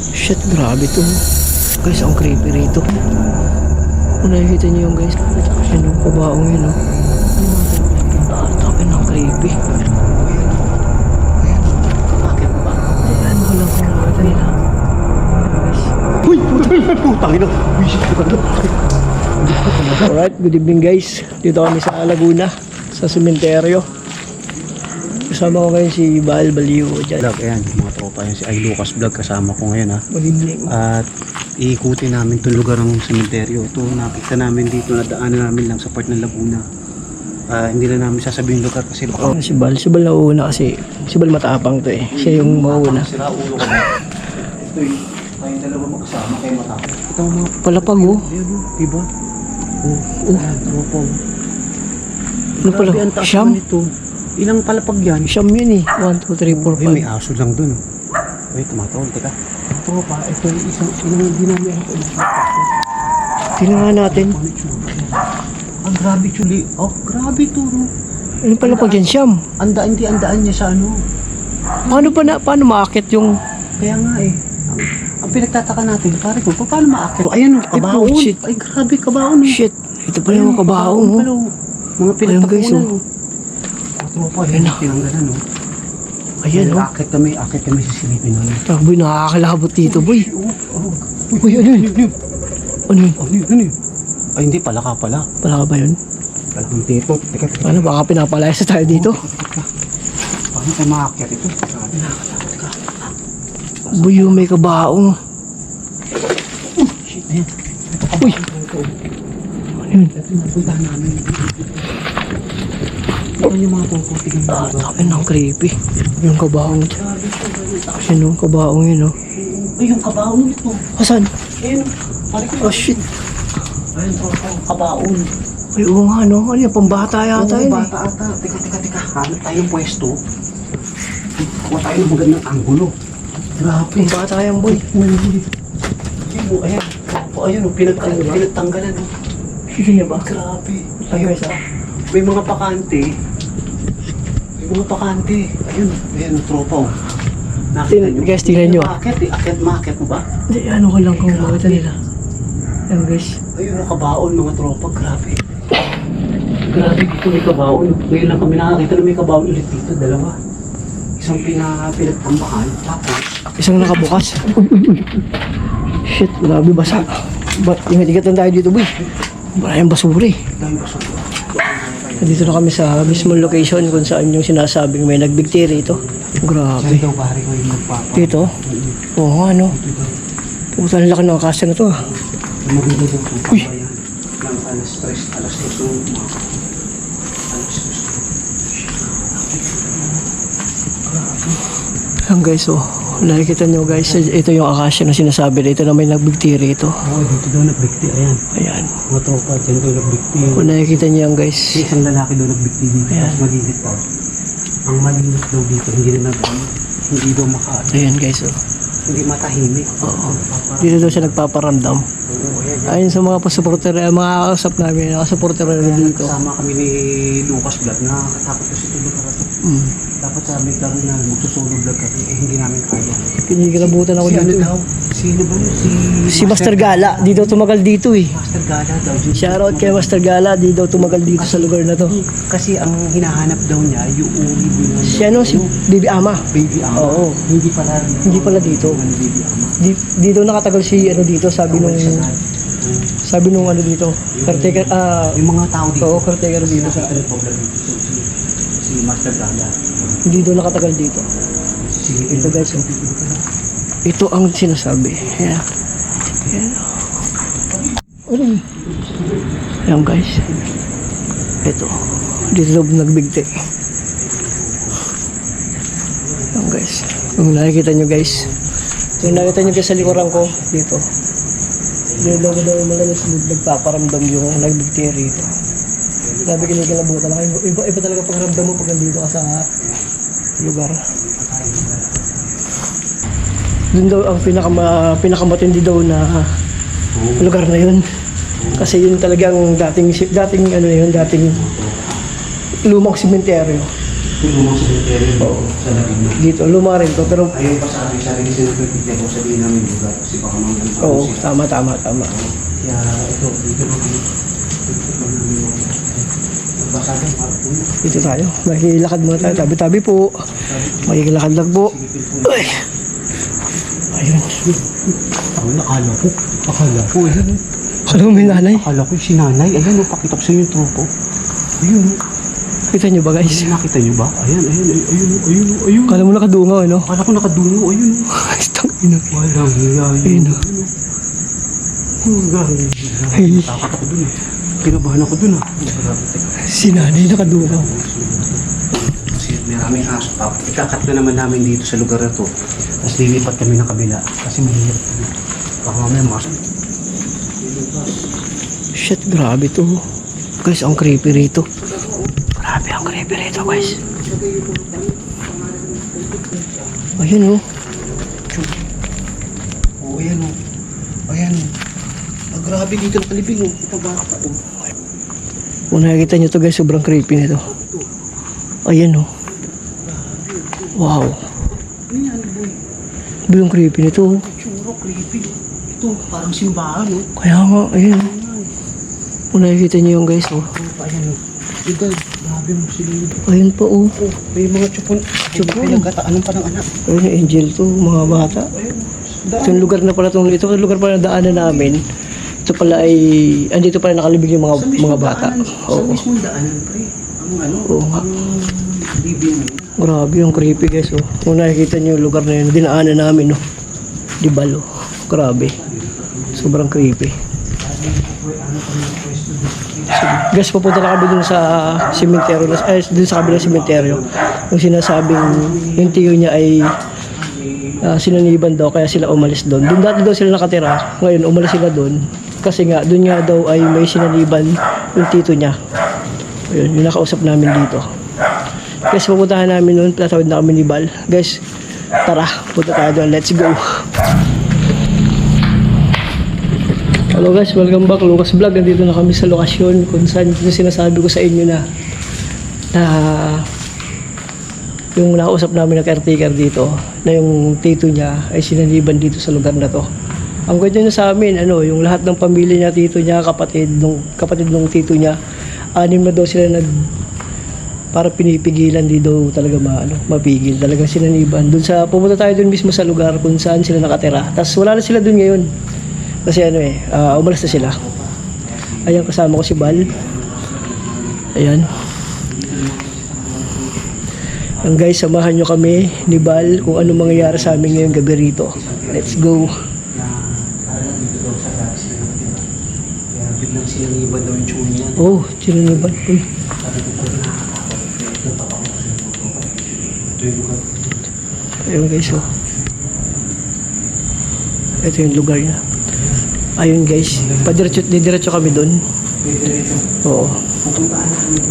Shit, grabe to. Guys, ang creepy rito. Kung nakikita niyo yung guys, yan yung kabaong yun, oh. Ah, tapin ng creepy. Bakit ba? Ayan, wala ko nakita nila. Guys. Uy! Putang ina! Uy, shit na. Alright, good evening guys. Dito kami sa Laguna, sa sementeryo. Kasama ko ngayon si Bal Baliw dyan. Vlog, ayan, mga tropa yan. Si Ay Lucas Vlog kasama ko ngayon ha. Evening. At iikutin namin itong lugar ng sementeryo. Ito nakita namin dito na daanan namin lang sa part ng Laguna. Ah, hindi na namin sasabihin lugar kasi Oh, si Bal, si Bal nauuna kasi si Bal matapang to eh. Siya yung mauna. sira ulo ko na. Ito eh, tayong dalawa magkasama kayo matapos. Ito mga Palapag oh. Ayan o, diba? Oh, oh, ayan, tropa oh. Ano pala? Siyam? ito. Ilang palapag yan? Siyam yun eh. 1, 2, 3, 4, Ay, may aso lang dun. oh. Wait, tumatawal. Teka. Tropa, ito yung isang, ilang hindi namin ako. 5. Tingnan natin. Ang grabe chuli. Oh, grabe to. No? Ano pala pag yan? Siyam. Anda, hindi andaan niya sa ano. Paano pa na, paano maakit yung... Kaya nga eh. Ang, ang pinagtataka natin, pare ko, paano maakit? Ayan o, kabaon. oh, shit. Ay, grabe, kabaon. oh. Shit. Ito pala yung kabaong oh. pala, oh. Mga Ayun, guys, oh. Oh, tropa, yun. Tinanggalan, oh. Ayan oh. Akit kami, akit kami sa silipin namin. Boy, nakakalabot dito boy. Oh, oh. Uy, ano yun? Yun, Ano yun? Oh, yun, yun, yun. Ay, hindi, palaka pala. Wala ka ba yun? Palakang tito. Teka, teka. Ano, baka pinapalayas na tayo dito. Paano tayo makakit ito? Grabe, nakakatakot ka. Boy, yung may kabaong. Shit, ayan. Uy! Ano yun? Ito yung puntahan namin. Ito yung mga puputigin mo. Ah, takin ng creepy. Yung kabaong. Kasi no, kabaong yun oh. Ay, yung kabaon ito. Asan? Ayun. Oh shit. Ayun, tropa, yung kabaon. Ay, oo nga no. Ano yung pambata yata yun eh. bata ata. Teka, teka, teka. Hanap tayong pwesto. Kuha tayo ng magandang anggulo. Grabe. Pambata yan boy. Ayun, oh, ayan. Oh, ayun, oh, pinagtang pinagtanggalan. Oh. Niya ba? Grabe. Ay, guys ah. May mga pakante. Mga pakante. Ayun, ayun, ang tropa. Oh. Nakita Tin- nyo? guys, tingnan nyo, ah. Akit, eh. Akit, makit mo ba? Hindi, ano ko lang kung makita nila. Yan guys. Ayun, ang kabaon, mga tropa. Grabe. Grabe dito may kabaon. Ngayon lang kami nakakita na may kabaon ulit dito. Dalawa. Isang pina, pinagtambahan. Tapos, Isang nakabukas. Uy, uy, uy. Shit, grabe basa. Ba't ingat-ingatan tayo dito boy? Maraming basura eh. dahil basura. Dito na kami sa mismong location kung saan yung sinasabing may nagbigti rito. Saan Grabe. daw pare ko yung magpapa? Dito? Oo nga no. Puta ang laki ng kasa na to ah. Maganda daw kung pabayan. Ng alas 3, alas 2 ng umaga. Alas 2. Yan guys oh. Nakikita nyo guys, ito yung akasya na sinasabi dito na may nagbigti rito. Oo, dito daw nagbigti. Ayan. Ayan. Mga tropa, dyan daw nagbigti. Kung nakikita nyo yan guys. May isang lalaki daw nagbigti dito. Ayan. Tapos malilit daw. Ang malilit daw dito, hindi na nagawa. Hindi daw maka, Ayan guys oh. hindi matahimik. Oo. Dito daw siya nagpaparamdam. Ayon sa mga supporter, eh, mga kausap namin, mga supporter na dito. Kasama kami ni Lucas Vlog. Nakakatakot kasi ito lugar na. Mm. Dapat sabi kami na magsusunod vlog kami. Eh, hindi namin kaya. Kinikilabutan ako Si ano dito. daw? Sino ba yun? Si, Si Master Gala, di daw tumagal dito eh. Master Gala daw. Shoutout kay Master Gala, di daw tumagal dito sa lugar na to. Kasi ang hinahanap daw niya, yung uri ng Si ano, si Baby Ama. baby ama. Oo. Hindi pala dito. Hindi pala dito. Ang baby ama. Di, di daw nakatagal si ano dito, sabi nung sabi nung ano dito. Caretaker, ah, Yung mga tao dito. oo, caretaker dito sa Ano problem dito? Si Master Gala. Hindi daw nakatagal dito. Ito guys, oh. Ito ang sinasabi. Yan. Yan. Ano yun? Yan guys. Ito. Dito daw nagbigti. Yan guys. Kung nakikita nyo guys. Kung nakikita nyo guys sa likuran ko, dito. Dito daw daw malalas nagpaparamdam yung nagbigti rito. Sabi kinikilabutan ako. Iba, iba, iba talaga pagramdam mo pag nandito ka sa lugar. Doon daw ang pinakama, pinakamatindi daw na lugar na yun. Kasi yun talagang dating dating ano yun, dating lumang sementeryo. Lumang cemetery Oo. sa Laguna. Dito, luma rin to. Pero, Ayun pa sa amin, sarili sinapagpipigyan ko sabihin namin lugar kasi baka mga oo, tama, tama, tama. Kaya ito, dito naman. Dito naman yung Nagbasa din, parang puno. Dito tayo. Makikilakad muna tayo. Tabi-tabi po. Makikilakad lang po. Ay. Ayun. Ako nakala ko. Akala ko, ayun. Kala mo may nanay. Akala ko yung si nanay. Ayan, oh, pakita ko sa inyo yung tropo. Ayun, oh. Kita nyo ba guys? Ayun, nakita niyo ba? Ayan, ayun, ayun, ayun, oh, ayun, ayun. Kala mo nakadungaw, ano? Akala ko nakadungo, ayun. oh. Stang ina. Walang hiya yun. Ayun, oh. Hanggang. Ay. Takot ako dun eh. Kinabahan ako dun ah. Si nanay nakadungaw. Kasi maraming aso pa. Ikakat na naman namin dito sa lugar na to. Tapos lilipat kami ng kabila. Kasi mahirap. Baka mamaya mga. Shit, grabe to. Guys, ang creepy rito. Grabe ang creepy rito, guys. Ayun, oh. Oo, ayan o. Ayan o. Grabe dito nakalibing o. Ito bata o. Kung nakikita nyo to guys, sobrang creepy nito. Ayan, oh. Wow. Ano yan boy? Ba yung creepy nito, oh. Churo, creepy. Ito, parang simbahan o. Kaya nga, ayun. oh. Kung nakikita nyo yung guys, oh. Oh, ayan o. Ito, grabe mo sila yun. Ayun po, oh. Oh, may mga. Chupon. Pinagkataanan pa ng anak. Ayun, angel to, mga bata. Ito yung lugar na pala itong, ito yung lugar pala na daanan namin. Ito pala ay, andito pala nakalibig yung mga, Sa mga bata. daanan, Sa Oo. mismong daanan, pre. Ang ano, Oo nga. ang mo. Grabe yung creepy guys, oh. Kung nakikita nyo yung lugar na yun, dinaanan namin, oh. Di balo. Grabe. Sobrang creepy. So, guys, pupunta na kami dun sa cemetery, eh, dun sa kabilang cemetery. Yung sinasabing, yung tiyo niya ay ah, sinaniban daw, kaya sila umalis doon. Doon dati daw sila nakatira, ngayon umalis sila doon. Kasi nga, doon nga daw ay may sinaniban yung tito niya. Ayun, yung nakausap namin dito. Guys, pupuntahan namin noon. Tatawid na kami ni Bal. Guys, tara. Punta tayo doon. Let's go. Hello guys, welcome back. Lucas Vlog. Nandito na kami sa lokasyon kung saan yung sinasabi ko sa inyo na na yung nakausap namin ng caretaker dito na yung tito niya ay sinaniban dito sa lugar na to. Ang kwento niya sa amin, ano, yung lahat ng pamilya niya, tito niya, kapatid nung kapatid nung tito niya, anim na daw sila nag para pinipigilan di daw talaga ma, ano, mapigil. Talaga sinaniban. Doon sa pumunta tayo doon mismo sa lugar kung saan sila nakatira. Tapos wala na sila doon ngayon. Kasi ano eh ah, umalis na sila. Ayan kasama ko si Bal. Ayan. Ang guys samahan nyo kami ni Bal kung ano mangyayari sa amin ngayong gabi rito. Let's go Kaya biglang sinaliban daw yung chuni niya. oh sinaniban uy Ito yung lugar. Ayun guys, oh. Ito yung lugar niya. Ayun guys, padiretso, didiretso kami doon. Rito. Oo. Pupuntahan namin.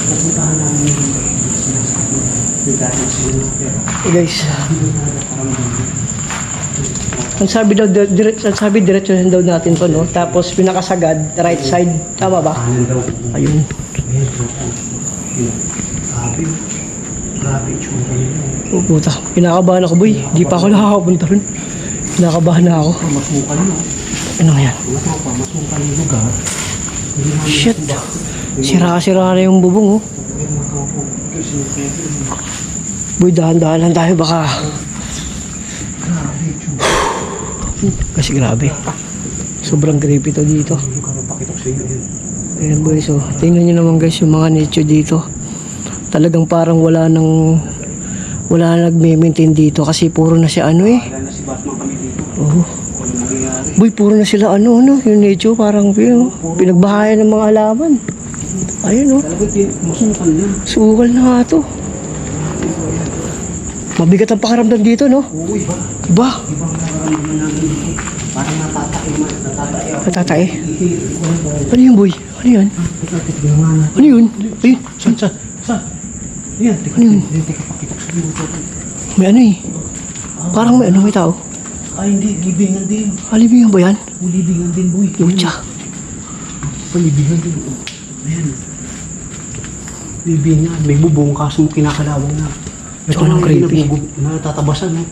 Pupuntahan namin yung sinasabi. Dati sila. Eh, guys, parang ang sabi daw, di- dire, ang sabi diretso daw natin to, no? Tapos pinakasagad, right side, tama ba? Ayun. Oh, puta. Kinakabahan ako, boy. Di pa ako nakakapunta ron. Kinakabahan na ako. Ah. Ano nga yan? Shit. Sira-sira na yung bubong, oh. Boy, dahan-dahan lang tayo, baka. Kasi grabe. Sobrang creepy to dito. Ayan boys, so tingnan nyo naman guys yung mga nicho dito. Talagang parang wala nang wala nagme-maintain dito kasi puro na siya ano eh. Dito. Oh. Boy, puro na sila ano ano, yung nicho parang yun, oh, pinagbahayan ng mga halaman. Ayun oh, sukal na nga to. Mabigat ang pakaramdam dito, no? Oo, iba. Ba, Ibang nararamdaman namin dito. Parang natatake man, natatake ako. ba? Ano yun, boy? Ano yun? Ano yun? Ayun, Saan, saan? Saan? Yan, teka, Ano yun? teka, pakita ko sa iyo. may ano eh. Parang may ano, may tao. Ay, hindi, libingan din. Alibingan ba yan? O, libingan din, boy. Lucha. Palibingan din. oh. Ayan. Libingan. May bubong kaso kinakalawang na. Tsaka ng creepy. Natatabasan, no?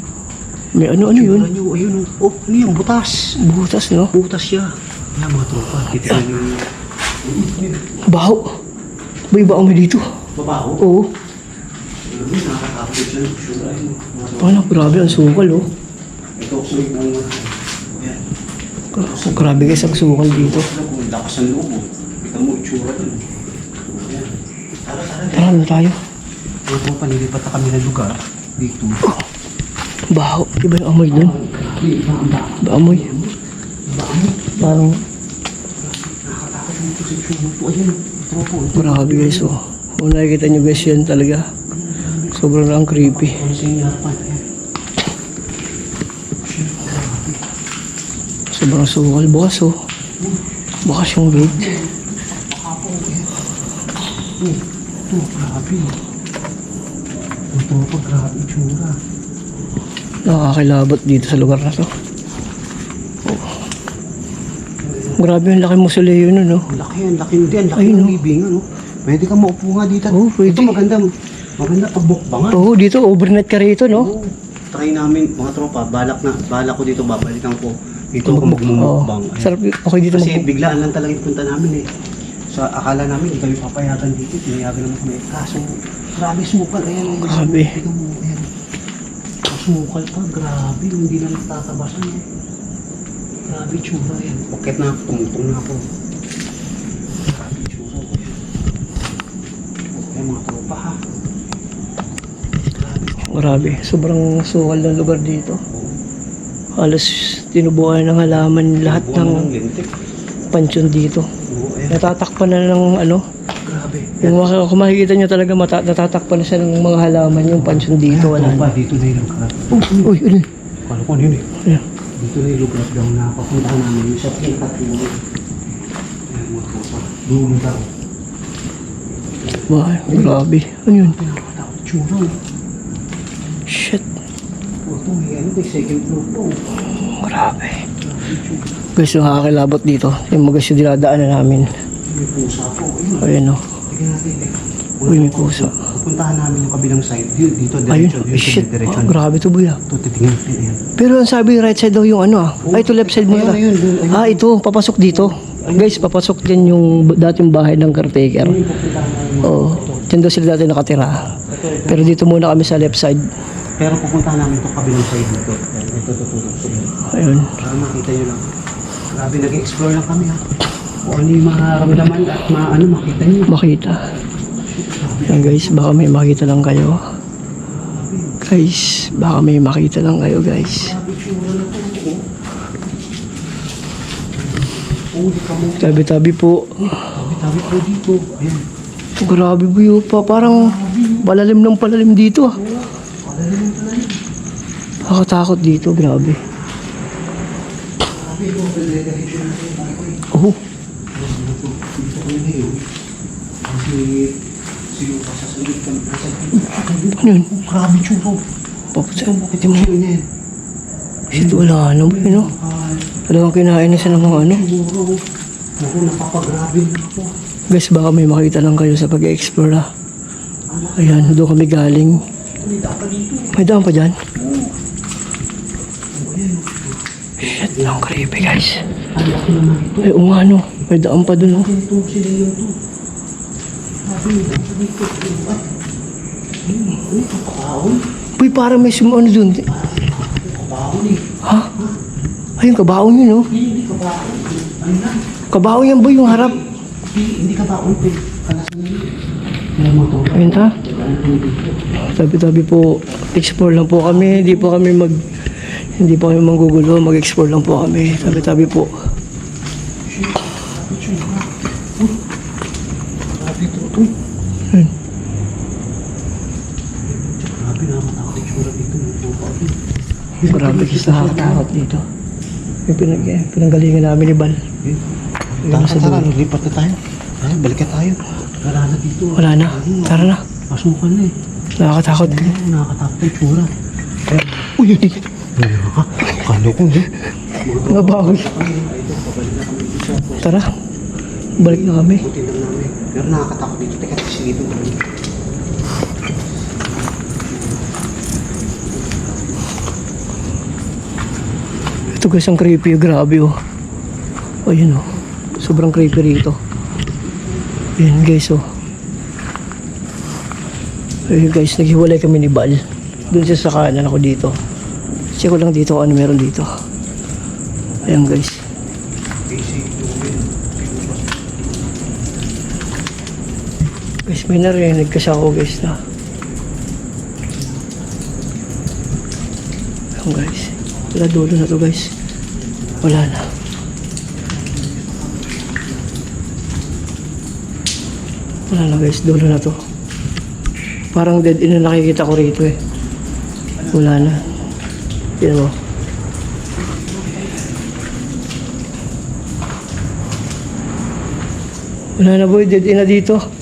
May ano, ano yun? Nyo, ayun, oh. Oh, ano yan? Butas. Butas, no? Butas siya. Yan, mga tropa. Titignan nyo yung Baho. Ba iba amoy dito? babaho. Oo. Ano, nakakapit siya ng sura. yun. Mga tropa. Ano, grabe ang sukal, oh. Ito, yung... Yan. Gra- Grabe guys ang sukal dito. Lakas ang loob, oh. Kita mo, itsura dun. Yan. Tara, tara. Tara na tayo. Mga tropa, nilipat na kami ng lugar. Dito. Baho. Iba yung amoy dun. Iba amoy? Parang Nakakatakot mo ito sa itsura po. Oh. grabe guys, oh. Kung nakikita nyo guys yan talaga. Sobrang ang creepy. Ayan. Sobrang sukal. Bukas, oh. Bukas yung gate. Oh, ito, grabe. Ito pa, grabe itsura. Nakakilabot dito sa lugar na to. Oh. Grabe yung laki musoleo nun, no? Ang laki, ang laki ang laki Ayun, ng oh. libing, ano? Pwede ka maupo nga dito. Oo, pwede. Ito maganda, maganda pagbukbangan. Oo, dito, overnight ka rito, no? Oo. Try namin, mga tropa, balak na, balak ko dito, babalikan ko. Dito ako magmumukbang. Sarap, y- okay dito Kasi mag biglaan lang talaga yung punta namin eh. So akala namin hindi kami papayagan dito, tinayagan naman kami. Kaso grabe sumukal, ayan. ayan, Grabe. Ayan. Sumukal pa, grabe, hindi na nagtatabasan eh. Grabe tsura yan. Pokit na ako, tumutong na ako. Grabe tsura ko yan. Okay mga tropa ha. Grabe. Grabe, sobrang sukal ng lugar dito. Halos tinubuan ng halaman lahat ng pansyon dito. Ayan. Natatakpan na ng ano, Yung mga, kung makikita nyo talaga mata, natatakpan na siya ng mga halaman yung pansyon dito. Wala Tropa, na. dito na yung lugar. Uy, ano? Kala ko ano yun eh. Ayan. Dito na yung lugar daw na papuntahan namin yung sa pinakatulog. Ayan mga tropa. Dulo daw. Ba, grabe. Ano yun? Pinakatakot tsura. oh. Shit. O ito, may ano may second floor to. Grabe. Guys, yung nakakilabot dito. Yung mga dinadaanan namin. May pusa po. Ayun. Ayun o. May pusa. Pupuntahan namin yung kabilang side. Dito, dito, Ayun. diretso. Ay, Dito, shit. diretso. Oh, grabe to, buya. Ito, titingnan natin. Ayan. Pero ang sabi, right side daw yung ano ah. Ay, ito left side muna. Ayun, ayun, ayun. Ah, ito, papasok dito. Guys, papasok din yung dating bahay ng caretaker. Ayun. Oo. Diyan daw sila dati nakatira. Pero dito muna kami sa left side. Pero pupuntahan namin itong kabilang side dito. Ayan, ito tutulog. Ayun. Para makita nyo lang. Grabe, nag-explore lang kami ha. Kung ano yung mararamdaman at ma ano, makita nyo. Makita. Yan guys, baka may makita lang kayo. Guys, baka may makita lang kayo guys. Oh. Tabi-tabi po. Tabi-tabi po dito. Ayan. Grabe buyo pa. Parang palalim ng palalim dito ah. Palalim pala yun. Nakakatakot dito, grabe. Grabe, ito. Pagdediretso natin. Bakit? Oh, Dito kami ngayon. Kasi sino pa sa salit kami. Nasa ano yun? Grabe, tsura. Papunta. Ito, bakit yung yun yan? Shit, wala na ba yun oh? Talagang kinain na siya ng mga ano. Naku, napapagrabe na ako. Guys, baka may makita lang kayo sa pag-explore ah. Ayan, doon kami galing. May dapat dito. May daan pa dyan? Ayan. Shit, ang creepy guys. Ay, oo nga no. May daan pa dun oh. Ito sila yung to. Sabi nyo, sabi ko, ay, ayun, ay, kapaon. Uy, parang may sum ano dun. Kapaon eh. Ha? Ayun, kabaon yun oh. Hindi, kapaon. Ano lang, Kabaon yan boy, yung harap. hindi, hindi kapaon, pe. Na. Ayun ta. Tabi-tabi po, explore lang po kami. Hindi po kami mag... Hindi po kami manggugulo. Mag-explore lang po kami. Tabi-tabi po. Sabi siya, ha? Uy, Ito. Ayun. Grabe na, matakot yung tsura dito. Grabe kasi nakakatakot dito. Yung pinag eh, pinanggalingan namin ni Bal. Tara, tara, lipat na tayo. Ay, balik na tayo. Wala na dito. Wala na. Tara na. Pasukan na eh. Nakakatakot. Nakakatakot yung tsura. Uy. Ha? Kalo ko, hindi. Nabawi. Tara. Balik na kami. Buti lang namin. Pero nakakatakot dito. Teka, silipin ko. Ito guys, ang creepy. Grabe oh. Ayun oh. Sobrang creepy rito. Ayun guys oh. Ayun guys, naghiwalay kami ni Bal. Doon siya sa kanan ako dito. Check ko lang dito kung ano meron dito. Ayun guys. Guys, may narinig kasi ako guys na. Ayun guys. Wala dulo na to guys. Wala na. Wala na guys, dulo na to. Parang dead end na nakikita ko rito eh. Wala na. Yan mo. Wala na boy, dead end na dito.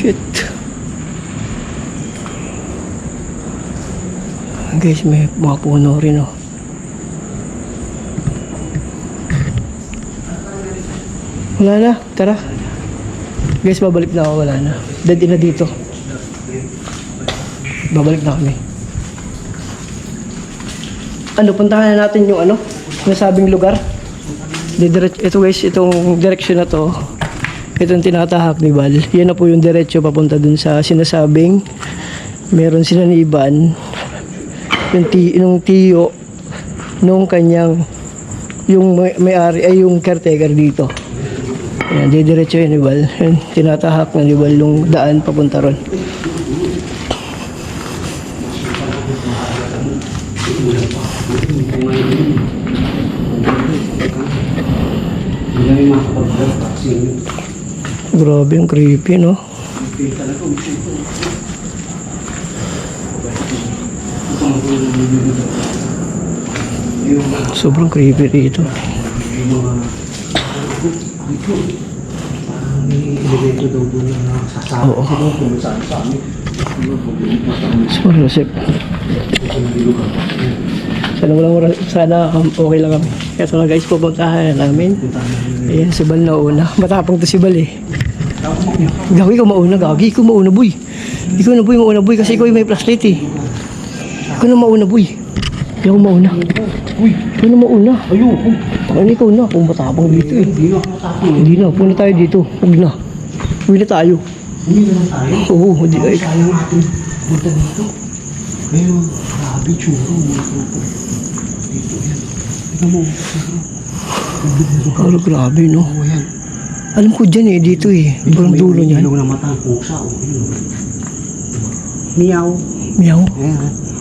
Shit. Guys, may mga puno rin oh. Wala na, tara. Guys, babalik na ako, wala na. Dead na dito. Babalik na kami. Ano, puntahan na natin yung ano, nasabing lugar. Ito guys, itong direction na to, itong tinatahak ni Val. Yan na po yung diretso papunta dun sa sinasabing meron sila ni Iban yung, ti, yung tiyo nung kanyang yung may, may-ari ay yung caretaker dito. Ayan, didiretso yun ni. Yan, tinatahak na ni Val yung daan papunta ron. Yung. Grabe, ang creepy, no? Hindi talaga. Yung mga Sobrang creepy dito. yung mga parang may elemento daw doon na sasabi. Oo. Siguro kung saan sa amin. Siguro kung saan Sorry, Josep. Sana walang oras. Sana okay lang kami. Kaya so guys, pupuntahan na namin. Ayan, si Bal na una. Matapang to si Bal eh. Gagi ikaw mauna, gagi. Ikaw mauna, boy. Ikaw na boy, mauna, boy. Kasi ikaw yung may flashlight eh. Ikaw na mauna, boy. Ikaw mauna. Uy! Ikaw na mauna. Ayoko! Ano ikaw na? Kung matapang dito eh. Hindi na. Hindi na, puna tayo dito. Huwag na. Uwi na tayo. Hindi na tayo. Oo, hindi ay. Sayang ating punta dito. Ngayon, grabe tsuro. Dito yan. Tingnan mo. Pero grabe, no? Oo yan. Alam ko dyan eh, dito eh. Parang dulo niyan. ilaw na mata ang pusa. Oh. Ayun. Miyaw. Meow.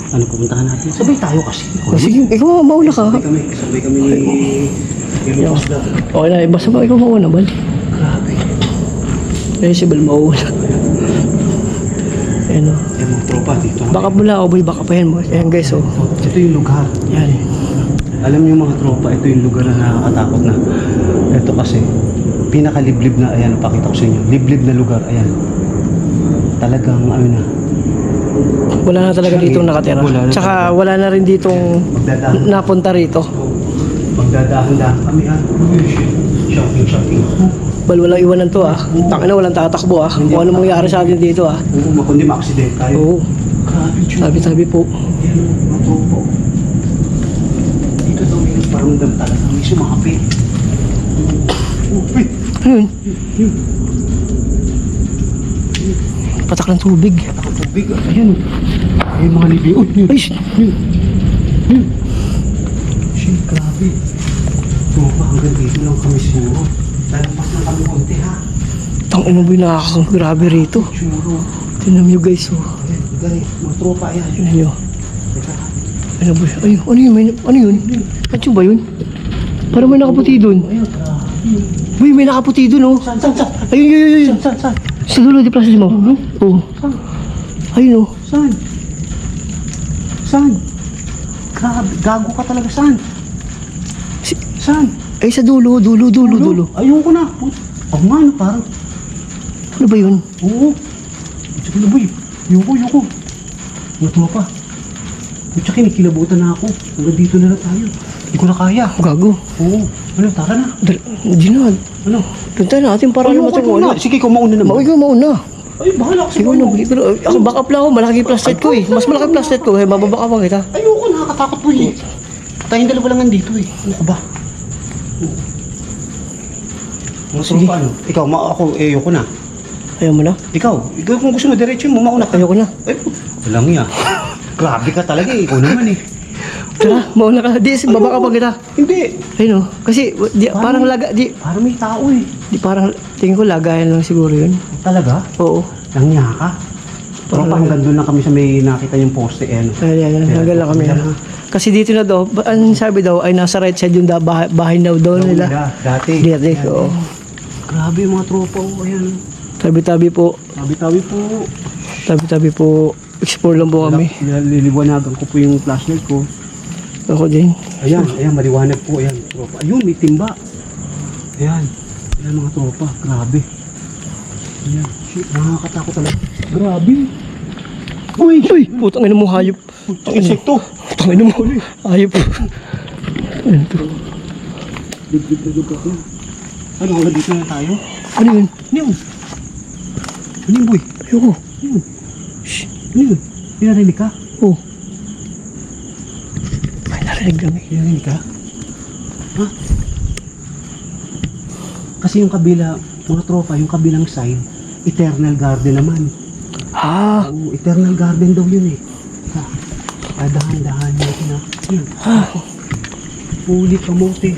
Ano pupuntahan natin? Sabay tayo kasi. O, sige, ikaw mauna ka. Sabay kami. Sabay kami ni... Kaya Lucas. Okay na, basta ba ikaw mauna, Bal? Grabe. Eh, si Bal mauna. Ayan o. Ayan mga tropa dito. Baka mula ako, boy, baka pa yan mo. Ayan guys, oh. Ito yung lugar. Yan. Alam niyo mga tropa, ito yung lugar na nakakatakot na. Ito kasi, pinakaliblib na, ayan, pakita ko sa inyo. Liblib na lugar, ayan. Talagang, ano na, Wala na talaga ditong nakatira. Wala na Tsaka wala na rin ditong napunta rito. Magdadahan-dahan kami, ha. Shopping, shopping. Bal, walang iwanan to ah. Tangina, walang tatakbo ah. Kung ano mangyari sa atin dito ah. Oo, makundi ma-accident tayo. Oo. Sabi-sabi po. Dito daw may paramdam talaga. May sumapit. Oh, wait. Ano yun? Patak ng tubig. Tubig. Ayan. Ayan mga libi. Uy, yun. Ay, shit. Shit, grabe. Tropa, hanggang dito lang kami siguro. Lalabas na kami konti ha. Tangina boy, nakakagrabe rito. Siguro. Tingnan nyo guys, oh. Ayan, gani. Mga tropa, ayan. Tingnan nyo. Ano boy? Ay, ano yun? May, ano yun? Atyo ba yun? Parang may nakaputi grabe. Boy, may nakaputi dun, oh. Saan, saan, saan? Ayun, yun, yun, yun. Saan, saan? Sa dulo, di process mo. Oo. Ayun, oh. Saan? Saan? Grabe, gago ka talaga. Saan? Si- Saan? Ay, sa dulo, dulo, dulo, dulo. Ayoko na. Ako nga, no, parang. Ano ba yun? Oo. Tsaka na boy. Ayoko, ayoko. Mga tropa. Tsaka kinikilabutan na ako. Hanggang dito na lang tayo. Hindi ko na kaya. Gago. Oo. Ano, tara na. Dal- Ginad. Ano? Punta natin para Ayoko naman sa muna. ano. Sige, kung mauna naman. Mauwi ka mauna. Ay, bahala ka sa Ikaw na, pero eh, ako backup lang ako, malaki plastic ko eh. Mas malaki plastic ko eh, mababa ka pa kita. Ayoko, nakakatakot po eh. Tayong dalawa lang nandito eh. Ano ka ba? Mga Sige. tropa, ano? Ikaw, ma ako, eh, ayoko na. Ayaw mo na? Ikaw, ikaw kung gusto mo, diretso mo, mauna ka. Ayoko na. Ay, walang niya. Grabe ka talaga eh. Ikaw naman eh. Tara, mauna ka. Di, baba ka pa kita. Hindi. Ayun oh. Kasi di, parang laga, di, Parang may tao eh. di parang, tingin ko lagayan lang siguro yun. Talaga? Oo. Langya ka. Parang- hanggang doon lang kami sa may nakita yung poste eh. ano. Ayan, ayan, hanggang lang kami. Ah. Kasi dito na daw, ang sabi daw ay nasa right side yung da, bahay, bahay na daw nila. Dati. Dati, oo. Grabe yung mga tropa ko. Ayan. Tabi-tabi po, Tabi-tabi po. tabi-tabi po, explore lang po kami. Lil- Liliwanagan ko po yung flashlight ko. Ako din. Ayan, ayan, maliwanag po. Ayan, tropa. Ayun, may timba. Ayan. Ayan mga tropa. Grabe. Ayan. Shit, nakakatakot talaga. Grabe. Uy! Uy, putang ina mo hayop. Ang insekto. Putang ina mo, hayop. Ano to? Dibdib na dibdib ako. Ano, hanggang dito na tayo? Ano yun? Ano yun? Ano yun, boy? Ayoko. Ano yun? Shh! Ano yun? Pinarinig ka? Oh. Pinarinig ka? Ha? Kasi yung kabila, mga tropa, yung kabilang side, Eternal Garden naman. Ah, Oo, Eternal Garden daw yun eh. Ha? Ah, dahan-dahan natin na. Yun. Huli kamote.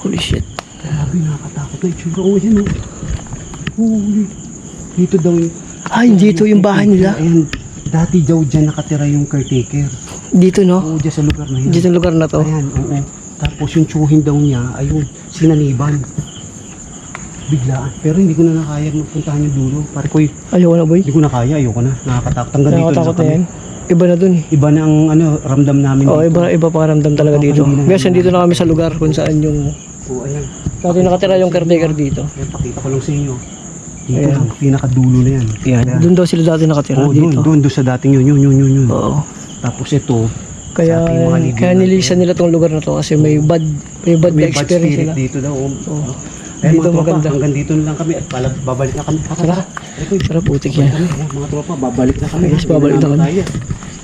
holy shit. Grabe, nakakatakot na itsura. Oo, yan oh. Huli. Dito daw yung... Ay, dito yung bahay nila. Ayan, dati daw dyan nakatira yung caretaker. Dito, no? Oo, dyan sa lugar na yan. Dito yung lugar na to. Ayan, oo. Tapos yung tsuhin daw niya, ayun, sinaniban. Biglaan. Pero hindi ko na nakaya magpuntahan yung dulo. Pare ko, Ayoko na, boy. hindi ko na kaya, ayoko na. Nakakatakot. Hanggang dito Nakakatakot na kami. yan. Iba na dun eh. Iba na ang ano, ramdam namin Oo, dito. iba, iba paramdam talaga dito. Guys, nandito na kami sa lugar kung saan yung... Oo, ayan. Dati nakatira yung caretaker dito. Ayan, pakita ko lang sa inyo. Dito Ayan. lang, pinakadulo na yan. Yan. Ayan. Doon daw sila dati nakatira Oo, doon, dito. doon, doon sa dating yun, yun, yun, yun, yun. Oo. Tapos ito, Kaya, kaya nilisan nila tong lugar na to kasi may bad, may bad may bad experience spirit sila. dito daw. Oh. Oo. Ayan, Dito mga tropa, maganda. hanggang dito na lang kami at pala, babalik na kami. Tara. Tara, putik yan. mga tropa, babalik na kami. Yes, babalik na kami. Tayo.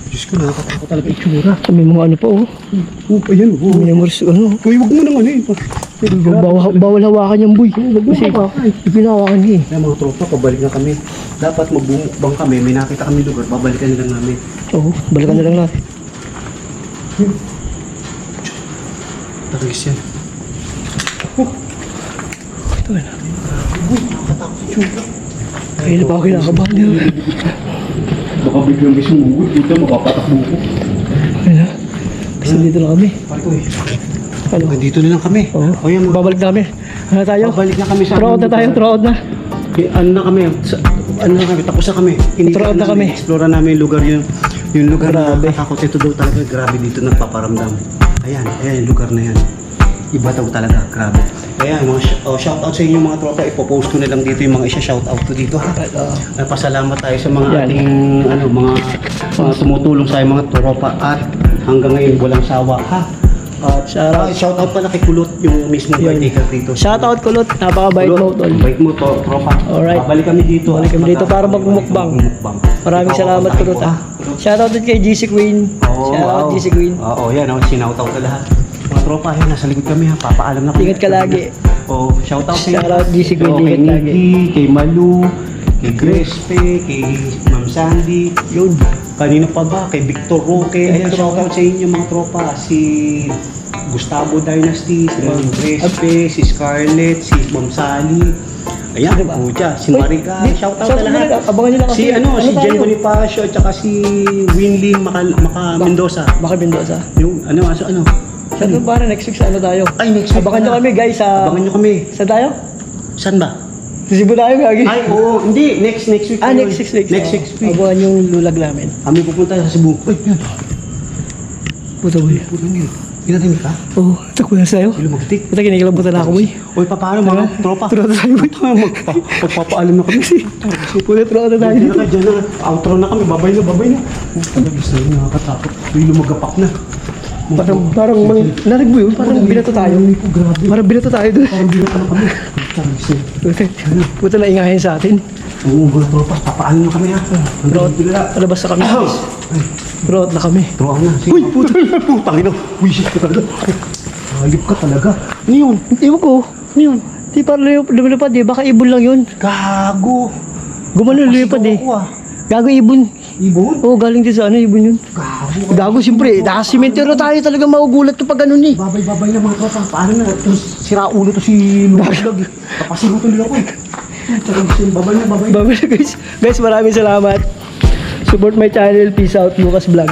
Diyos ko, nakakatakot talaga itsura. May mga ano pa oh. Oh, ayan, oh. May memories, ano. Uy, wag mo nang ano eh. Bawal, bawal hawakan yung boy. Kasi ipinahawakan niya eh. Ayan, mga tropa, pabalik na kami. Dapat magbumukbang kami, may nakita kami lugar, babalikan na lang namin. Oo, balikan na lang natin. Tarigis yan. Ito na. Kaya na pa ako kinakabahan niya. Baka biglang may sumugod, dito makapatakbo ko. Na. Kasi dito na kami. Pare ko eh. Ano? Dito na lang kami. Oo, O yan, babalik na kami. Ano tayo? babalik na kami sa... Throw out na tayo, throw out na. Eh, ano na kami, sa, ano na kami, tapos na kami. Out na kami. Explore namin yung lugar yun. Yung lugar Grabe. na nakatakot ito daw talaga, grabe dito nagpaparamdam. Ayan, ayan yung lugar na yan. Iba daw talaga, grabe. Ayan, mga sh- oh, shout out sa inyo mga tropa, ipopost ko na lang dito yung mga isa shout out ko dito ha. Napasalamat tayo sa mga Yan. ating ano mga mga tumutulong sa mga tropa at hanggang ngayon walang sawa ha. At Shout out. shout out pala kay Kulot yung mismo Yun. caretaker dito. Shout out kulot, napakabait mo tol. Bait mo to, tropa. Alright. Babalik kami dito. Balik kami dito para magmukbang. Maraming Ikaw, salamat kulot ah. Shout out din kay GC Queen. Shout out wow. GC Queen. Oo, yan. Oh, sinautaw ka lahat. Tropa, yan. Nasa likod kami ha. Papaalam na kami. Ingat ka lagi. Oo, shout out sa inyo. Shout out, GC. Oo, kay lagi. Nikki, kay Malu, kay Grespe, kay Ma'am Sandy. Yun. Kanino pa ba? Kay Victor Roque. Ayan, shout out sa inyo mga tropa. Si Gustavo Dynasty, si Ma'am Grespe, si Scarlett, si Ma'am Sally. Ayan, pucha. Si Uy, Marica. di- Shout out out lahat. Abangan nyo lang kasi. Si ano, si Ano Jen tayo? Bonifacio at saka si Winlin Maka, Maka Mendoza. Baka Mendoza. Yung ano, aso ano? Shout out para next week sa ano tayo. Ay, next week Abangan nyo na. kami guys sa... Abangan nyo kami. Sa tayo? Saan ba? Sa Cebu tayo gagi. Ay, oo. Hindi, next next week. Ah, na yun. next six weeks. Next six week. Abangan yung lulag namin. Kami pupunta sa Cebu. Uy, yun. Puto boy. Putang yun. Pinatay ka? Oo, oh, takbo na sa'yo. Ilumagtik. Puta kinikilabutan na ako boy. Uy, pa- paano mga tropa? Tropa tayo. Puta, magpa, magpapaalam na kami. Puta, na tayo dito. na ka, dyan na. Outro na kami. Babay na, babay na. Talaga, gusto nyo nakakatakot. Uy, lumagapak na. Parang, parang, mang, narinig mo yun? Parang binato tayo. Parang binato tayo doon. Parang binato na kami. Puta, na ingahin sa atin. Oo, mga tropas, papaan na kami ha. Bro, palabas na kami. Bro, na kami. Bro, na. Uy, puta na. Putang ina. Wisit ka talaga. Halip ka talaga. Ano yun? Ewan ko. Ano yun? Di parang lumilipad eh. Baka ibon lang yun. Gago. Gumano lumilipad eh. Ah. Gago ibon. Ibon? Oo, galing din sa ano, ibon yun. Gago. Gago, siyempre. Nasa simentero tayo talaga maugulat to pag ganun eh. Babay-babay na mga tropa. Paano na? Tapos sira ulo to si Lumaslag. Tapasin mo to nila ko eh. Babay na, babay. Babay guys. Guys, maraming salamat. Support my channel. Peace out. Lucas Vlog.